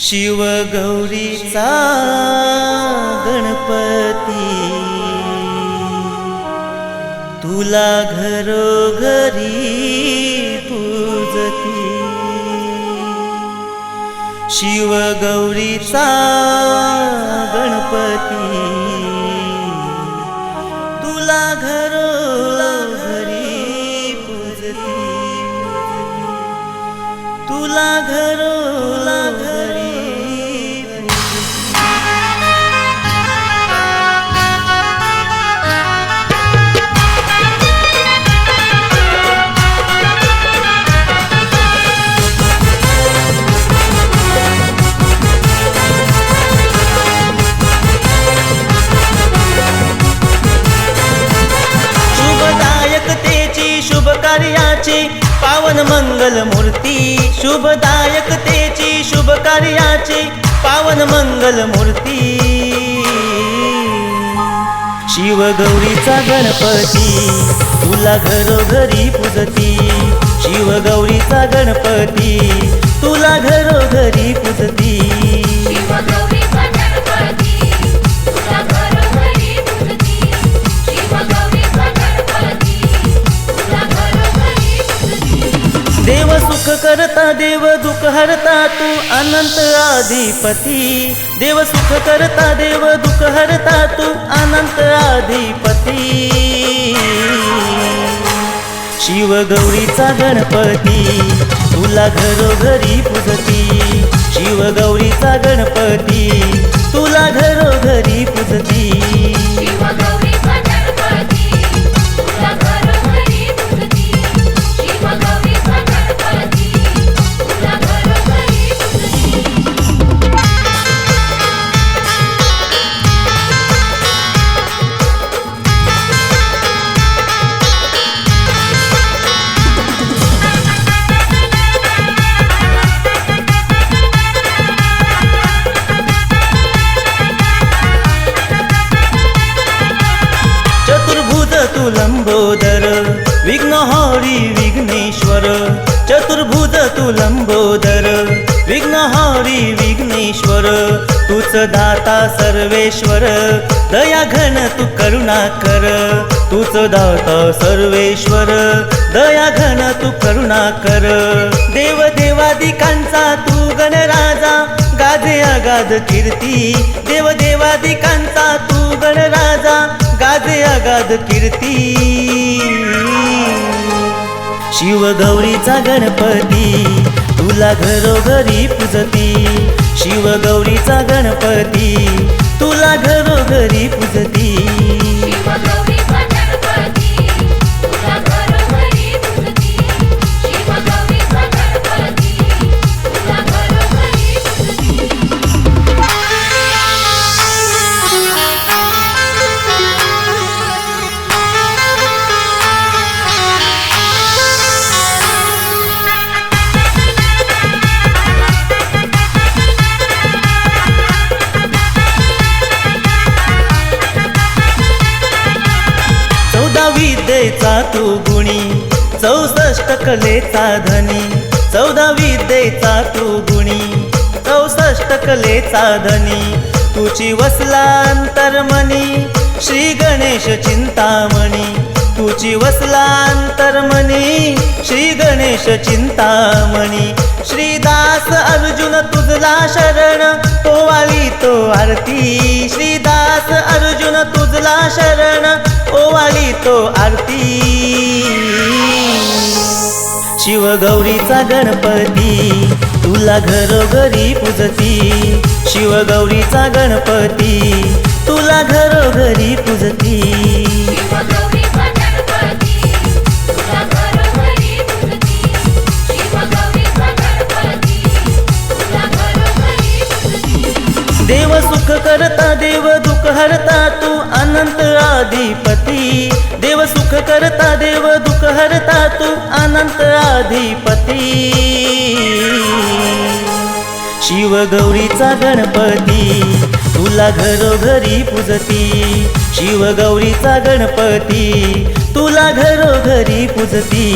शिवगौरीचा गणपती. तुला घरोघरी पूजती. शिवगौरीचा गणपती. तुला घरोघरी पूजती. तुला घरो कार्याची पावन मंगल मूर्ती शुभदायकतेची शुभ कार्याची पावन मंगल मूर्ती. शिवगौरीचा गणपती तुला घरोघरी पूजती. करता देव दुख हरता तू अनंत आधिपती. देव सुख करता देव दुख हरता तू अनंत अधिपती शिवगौरीचा गणपती तुला घरोघरी पूजती. शिवगौरीचा गणपती तुला घरोघरी पुजती. तू लंबोदर विघ्नहरी विघ्नेश्वर चतुर्भुज तू लंबोदर विघ्नहरी विघ्नेश्वर तूच दाता सर्वेश्वर. दया घन तू करुणा कर. तूच दाता सर्वेश्वर. दया घन तू करुणा कर. देव देवादिकांचा तू गणराजा गाजे अगाध कीर्ती. देव देवादिकांचा तू गणराजा गाजे अगाध कीर्ती. शिवगौरीचा गणपती. तुला घरोघरी पूजती. शिवगौरीचा गणपती. तू गुणी. चौसष्ट कलेचा धनी. चौदा विद्येचा तू गुणी. चौसष्ट कलेचा धनी. तुची वसला अंतर्मनी श्री गणेश चिंतामणी. तुची वसला अंतर्मनी श्री गणेश चिंतामणी. श्रीदास अर्जुन तुझला शरण. तो वाली तो आरती. श्रीदास अर्जुन तुझला शरण. करतो तो आरती शिवगौरीचा गणपती तुला घरोघरी पूजती. शिवगौरीचा गणपती तुला घरोघरी पूजती. करता देव दुःख हरता तू अनंत अधिपती देव सुख करता देव दुःख हरता तू अनंत अधिपती शिवगौरीचा गणपती तुला घरोघरी पूजती. शिवगौरीचा गणपती तुला घरोघरी पूजती.